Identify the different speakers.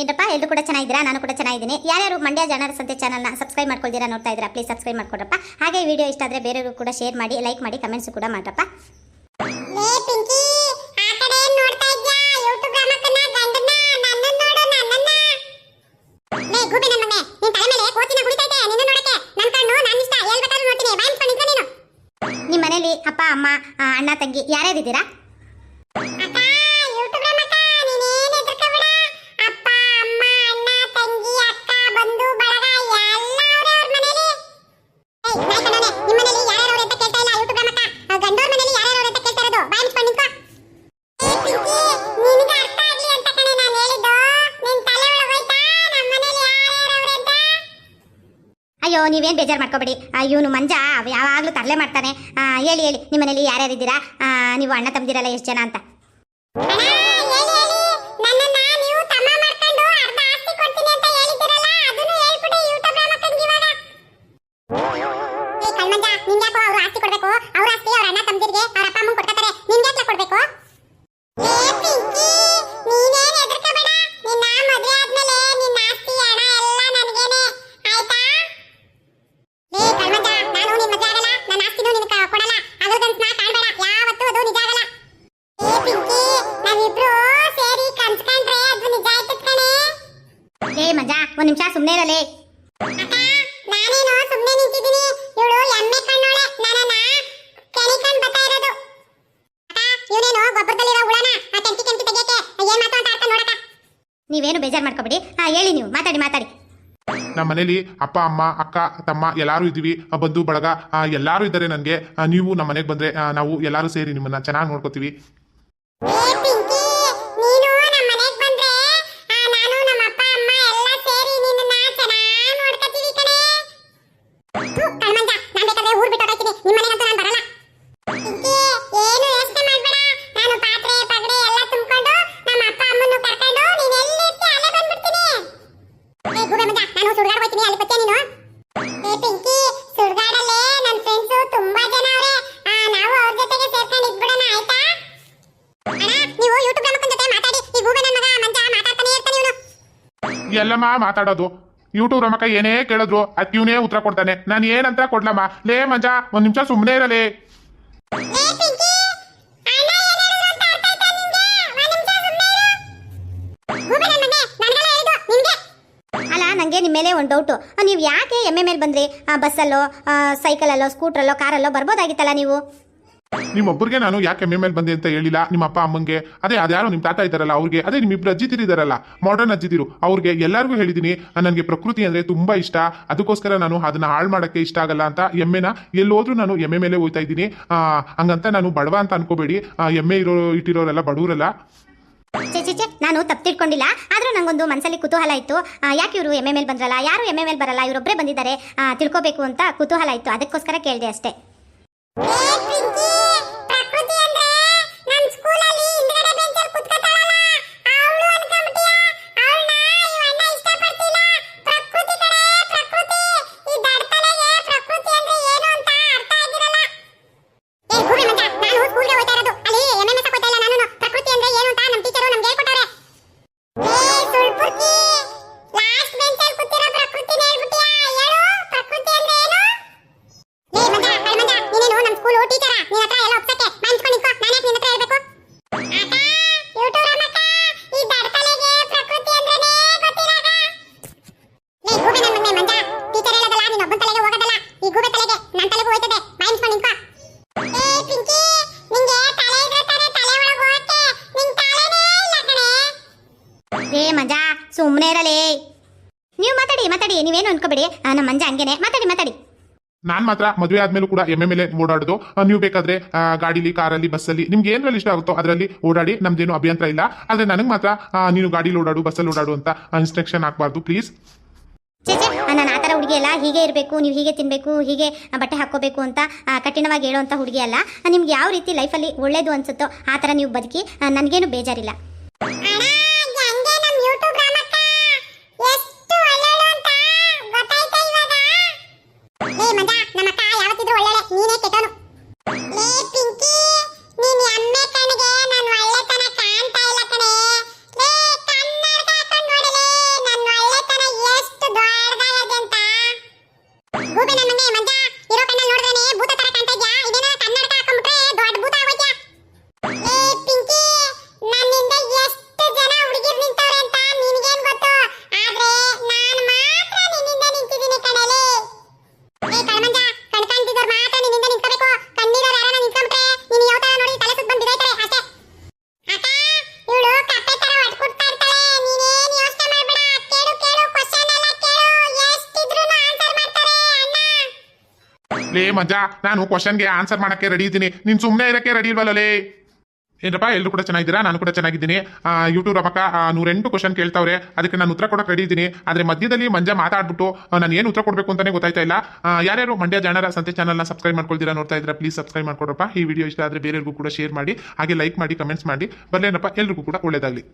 Speaker 1: ಏನಪ್ಪ ಎಲ್ಲರೂ ಕೂಡ ಚೆನ್ನಾಗಿದ್ದೀರಾ? ನಾನು ಕೂಡ ಚೆನ್ನಾಗಿದ್ದೀನಿ. ಯಾರ್ಯಾರು ಮಂಡ್ಯ ಜನರ ಸಂತೆ ಚಾನಲ್ನ ಸಬ್ಸ್ಕ್ರೈಬ್ ಮಾಡ್ಕೊಳ್ತೀರಾ ನೋಡ್ತಾ ಇದ್ದೀರಾ ಪ್ಲೀಸ್ ಸಬ್ಸ್ಕ್ರೈಬ್ ಮಾಡ್ಕೊಡ್ರಪ್ಪ. ಹಾಗೆ ವಿಡಿಯೋ ಇಷ್ಟ ಆದರೆ ಬೇರೆಯವರು ಕೂಡ ಶೇರ್ ಮಾಡಿ ಲೈಕ್ ಮಾಡಿ ಕಮೆಂಟ್ಸ್ ಕೂಡ ಮಾಡ್ರಪ್ಪ.
Speaker 2: ಲೇ ಪಿಂಕಿ
Speaker 1: ಅಪ್ಪ ಅಮ್ಮ ಅಣ್ಣ
Speaker 2: ನೋಡ್ತಾ ಇದ್ಯಾ
Speaker 1: ಅಯ್ಯೋ, ನೀವೇನು ಬೇಜಾರು ಮಾಡ್ಕೋಬೇಡಿ. ಇವನು ಮಂಜ ಯಾವಾಗಲೂ ತರಲೆ ಮಾಡ್ತಾನೆ. ಹೇಳಿ ಹೇಳಿ ನಿಮ್ಮ ಮನೇಲಿ ಯಾರ್ಯಾರಿದ್ದೀರಾ ನೀವು ಅಣ್ಣ ತಮ್ಮದಿರಲ್ಲ ಎಷ್ಟು ಜನ ಅಂತ.
Speaker 2: ಕೊಡ್ಬೇಕು? ಅವ್ರ ಆಸ್ತಿ ಅವ್ರ ಅಣ್ಣ ತಮ್ಮದಿರಿಗೆ ಅವ್ರ ಅಪ್ಪ ಅಮ್ಮ ಕೊಡ್ತಾರೆ ನಿಮ್ಗೆ ಕೊಡ್ಬೇಕು?
Speaker 1: ಮಂಜ ಒಂದು ನಿಮಿಷ ಸುಮ್ಮನೆ ಇರಲಿ.
Speaker 2: ಅಕ್ಕ ನಾನೇನೋ ಸುಮ್ಮನೆ ನಿಂತಿದ್ದೀನಿ. ಇವಳು ಎಮ್ಮೆ ಕಣ್ಣೋಳೆ ನನ್ನನ್ನ ಕೆಣಿಕೊಂಡ್ ಬತ್ತಾ ಇರೋದು. ಅಕ್ಕ ಇವನೇನೋ ಗೊಬ್ಬರದಲ್ಲಿರೋ ಹುಳನ ಆ ಕೆಂಟಿ ಕೆಂಟಿ ತೆಗೆಯಕ್ಕೆ ಏನ್ ಮಾತು ಅಂತ ಅರ್ಥ ನೋಡಕ್ಕ.
Speaker 1: ನೀವೇನು ಬೇಜಾರ್ ಮಾಡ್ಕೋಬೇಡಿ. ಹಾ ಹೇಳಿ ನೀವು ಮಾತಾಡಿ ಮಾತಾಡಿ.
Speaker 3: ನಮ್ಮ ಮನೇಲಿ ಅಪ್ಪ ಅಮ್ಮ ಅಕ್ಕ ತಮ್ಮ ಎಲ್ಲರೂ ಇದ್ದೀವಿ. ಆ, ಬಂಧು ಬಳಗ ಆ, ಎಲ್ಲರೂ ಇದ್ದಾರೆ ನನಗೆ. ನೀವು ನಮ್ಮ ಮನೆಗೆ ಬಂದ್ರೆ ನಾವು ಎಲ್ಲರೂ ಸೇರಿ ನಿಮ್ಮನ್ನ ಚೆನ್ನಾಗಿ ನೋಡ್ಕೋತೀವಿ.
Speaker 2: ಏ ನಾನು ಸುಡ್ಗಾಡ್ ಹೋಗ್ತೀನಿ ಅಲ್ಲಿ ಬತ್ತೆ ನೀನು. ಏ ಪಿಂಕಿ ಸುಡ್ಗಾಡಲ್ಲೇ? ನನ್ನ ಫ್ರೆಂಡ್ಸು ತುಂಬಾ ಜನ ಅವ್ರೆ. ನಾವು ಅವ್ರ ಜೊತೆಗೆ ಸೇರ್ಕೊಂಡು ಇದ್ಬಿಡೋಣ ಆಯ್ತಾ? ಅಣ್ಣ ನೀವು ಯೂಟ್ಯೂಬ್ ಗ್ರಾಮಕ್ಕನ ಜೊತೆ ಮಾತಾಡಿ. ಈ ಗೂಗಲ್ ನನ್ನ ಮಗ ಮಂಜ ಮಾತಾಡ್ತಾನೆ ಇರ್ತಾನೆ ಇವನು.
Speaker 3: ಎಲ್ಲಮ್ಮ ಮಾತಾಡೋದು? ಯೂಟ್ಯೂಬ್ ರಮಕ ಏನೇ ಕೇಳಿದ್ರು ಅತ್ತಿವನೇ ಇವನೇ ಉತ್ತರ ಕೊಡ್ತಾನೆ. ನಾನು ಏನಂತ ಕೊಡ್ಲಮ್ಮ? ಲೇ ಮಂಜ ಒಂದ್ ನಿಮಿಷ ಸುಮ್ಮನೆ ಇರಲೇ.
Speaker 2: ಏ ಪಿಂಕಿ
Speaker 1: ನಿಮ್ಮ ಮೇಲೆ ಒಂದು ಡೌಟು ನೀವು ಯಾಕೆ ಎಮ್ಮೆ ಮೇಲೆ ಬಂದ್ರಿ? ಬಸ್ಸಲ್ಲೋ ಸೈಕಲಲ್ಲೋ ಸ್ಕೂಟ್ರಲ್ಲೋ ಕಾರಲ್ಲೋ ಬರ್ಬೋದಾಗಿತ್ತಲ್ಲ ನೀವು?
Speaker 3: ನಿಮ್ಮೊಬ್ಬರಿಗೆ ನಾನು ಯಾಕೆ ಎಮ್ಮೆ ಮೇಲೆ ಬಂದೆ ಅಂತ ಹೇಳಿಲ್ಲ? ನಿಮ್ಮ ಅಪ್ಪ ಅಮ್ಮಂಗೆ? ಅದೇ ಅದ್ಯಾರೋ ನಿಮ್ಮ ತಾತ ಇದ್ದಾರಲ್ಲ ಅವ್ರಿಗೆ? ಅದೇ ನಿಮ್ಮಿಬ್ರು ಅಜ್ಜಿತಿರು ಇದ್ದಾರಲ್ಲ ಮಾಡರ್ನ್ ಅಜ್ಜಿತಿರು ಅವ್ರಿಗೆ ಎಲ್ಲರಿಗೂ ಹೇಳಿದ್ದೀನಿ ನನಗೆ ಪ್ರಕೃತಿ ಅಂದರೆ ತುಂಬ ಇಷ್ಟ. ಅದಕ್ಕೋಸ್ಕರ ನಾನು ಅದನ್ನ ಹಾಳು ಮಾಡೋಕ್ಕೆ ಇಷ್ಟ ಆಗಲ್ಲ ಅಂತ ಎಮ್ಮೆನ ಎಲ್ಲೋದ್ರೂ ನಾನು ಎಮ್ಮೆ ಮೇಲೆ ಹೋಗ್ತಾ ಇದ್ದೀನಿ. ಆ, ಹಂಗಂತ ನಾನು ಬಡವ ಅಂತ ಅನ್ಕೋಬೇಡಿ. ಎಮ್ಮೆ ಇರೋ ಇಟ್ಟಿರೋರೆಲ್ಲ ಬಡವರಲ್ಲ
Speaker 1: ನಾನು ತಪ್ಪು ತಿಳ್ಕೊಂಡಿಲ್ಲ ಆದರೂ ನನಗೊಂದು ಮನಸ್ಸಲ್ಲಿ ಕುತೂಹಲ ಇತ್ತು. ಯಾಕೆ ಇವರು ಎಂ ಎಲ್ ಬಂದ್ರಲ್ಲ? ಯಾರು ಎಂ ಎಲ್ ಬರಲ್ಲ? ಇವರೊಬ್ಬರೇ ಬಂದಿದ್ದಾರೆ. ತಿಳ್ಕೊಬೇಕು ಅಂತ ಕುತೂಹಲ ಇತ್ತು. ಅದಕ್ಕೋಸ್ಕರ ಕೇಳಿದೆ ಅಷ್ಟೇ. ಸುಮ್ಮನೆ ಇರಲೇ. ನೀವು ಮಾತಾಡಿ ಮಾತಾಡಿ. ನೀವೇನು ಅನ್ಕೋಬೇಡಿ. ನಮ್ಮ ಮಂಜ ಹಂಗೇನೆ. ಮಾತಾಡಿ ಮಾತಾಡಿ.
Speaker 3: ನಾನು ಮಾತ್ರ ಮದುವೆ ಆದ್ಮೇಲೂ ಕೂಡ ಎಮ್ಮೆ ಮೇಲೆ ಓಡಾಡೋದು. ನೀವು ಬೇಕಾದ್ರೆ ಗಾಡಿಲಿ ಕಾರಲ್ಲಿ ಬಸ್ಸಲ್ಲಿ ನಿಮ್ಗೆ ಏನ್ರಲ್ಲಿ ಇಷ್ಟ ಆಗುತ್ತೋ ಅದರಲ್ಲಿ ಓಡಾಡಿ ನಮ್ದೇನು ಅಭ್ಯಂತರ ಇಲ್ಲ. ಆದ್ರೆ ನನಗೆ ಮಾತ್ರ ನೀನು ಗಾಡಿಲಿ ಓಡಾಡು ಬಸ್ಸಲ್ಲಿ ಓಡಾಡು ಅಂತ ಇನ್ಸ್ಟ್ರಕ್ಷನ್ ಹಾಕ್ಬಾರ್ದು ಪ್ಲೀಸ್
Speaker 1: ನಾನು ಆ ಥರ ಹುಡುಗಿ ಅಲ್ಲ. ಹೀಗೆ ಇರಬೇಕು ನೀವು ಹೀಗೆ ತಿನ್ನಬೇಕು ಹೀಗೆ ಬಟ್ಟೆ ಹಾಕ್ಕೋಬೇಕು ಅಂತ ಕಠಿಣವಾಗಿ ಹೇಳುವಂತ ಹುಡುಗಿ ಅಲ್ಲ. ನಿಮ್ಗೆ ಯಾವ ರೀತಿ ಲೈಫಲ್ಲಿ ಒಳ್ಳೇದು ಅನ್ಸುತ್ತೋ ಆ ಥರ ನೀವು ಬದುಕಿ ನನಗೇನು ಬೇಜಾರಿಲ್ಲ.
Speaker 2: பூபேன் அண்ணனே ಲೇ
Speaker 3: ಮಜ್ಜ, ನಾನು ಕ್ವಶನ್ಗೆ ಆನ್ಸರ್ ಮಾಡಕ್ಕೆ ರೆಡಿ ಇದ್ದೀನಿ. ನೀನ್ ಸುಮ್ಮನೆ ಇರಕ್ಕೆ ರೆಡಿ ಇಲ್ವಲ್ಲ ಏನಪ್ಪ ಎಲ್ಲರೂ ಕೂಡ ಚೆನ್ನಾಗಿದ್ದೀರಾ? ನಾನು ಕೂಡ ಚೆನ್ನಾಗಿದ್ದೀನಿ. ಯೂಟ್ಯೂಬ್ ರಮಕ ನೂರೆಂಟು ಕ್ವಶನ್ ಕೇಳ್ತಾವ್ರೆ. ಅದಕ್ಕೆ ನಾನು ಉತ್ತರ ಕೊಡಕ್ಕೆ ರೆಡಿ ಇದ್ದೀನಿ. ಆದ್ರೆ ಮಧ್ಯದಲ್ಲಿ ಮಂಜ ಮಾತಾಡ್ಬಿಟ್ಟು ನಾನು ಏನು ಉತ್ತರ ಕೊಡಬೇಕು ಅಂತಾನೆ ಗೊತ್ತಾಯ್ತಾ ಇಲ್ಲ. ಯಾರ್ಯಾರು ಮಂಡ್ಯ ಜನರ ಸಂತೆ ಚಾನಲ್ನ ಸಬ್ಸ್ಕ್ರೈಬ್ ಮಾಡ್ಕೊಳ್ತೀರಾ ನೋಡ್ತಾ ಇದ್ರೆ ಪ್ಲೀಸ್ ಸಬ್ಸ್ಕ್ರೈಬ್ ಮಾಡ್ಕೊಡಪ್ಪ ಈ ವಿಡಿಯೋ ಇಷ್ಟ ಆದರೆ ಬೇರೆಯವ್ರಿಗೂ ಕೂಡ ಶೇರ್ ಮಾಡಿ, ಹಾಗೆ ಲೈಕ್ ಮಾಡಿ ಕಮೆಂಟ್ಸ್ ಮಾಡಿ. ಬರಲೇನಪ್ಪ, ಎಲ್ರಿಗೂ ಕೂಡ ಒಳ್ಳೇದಾಗಲಿ.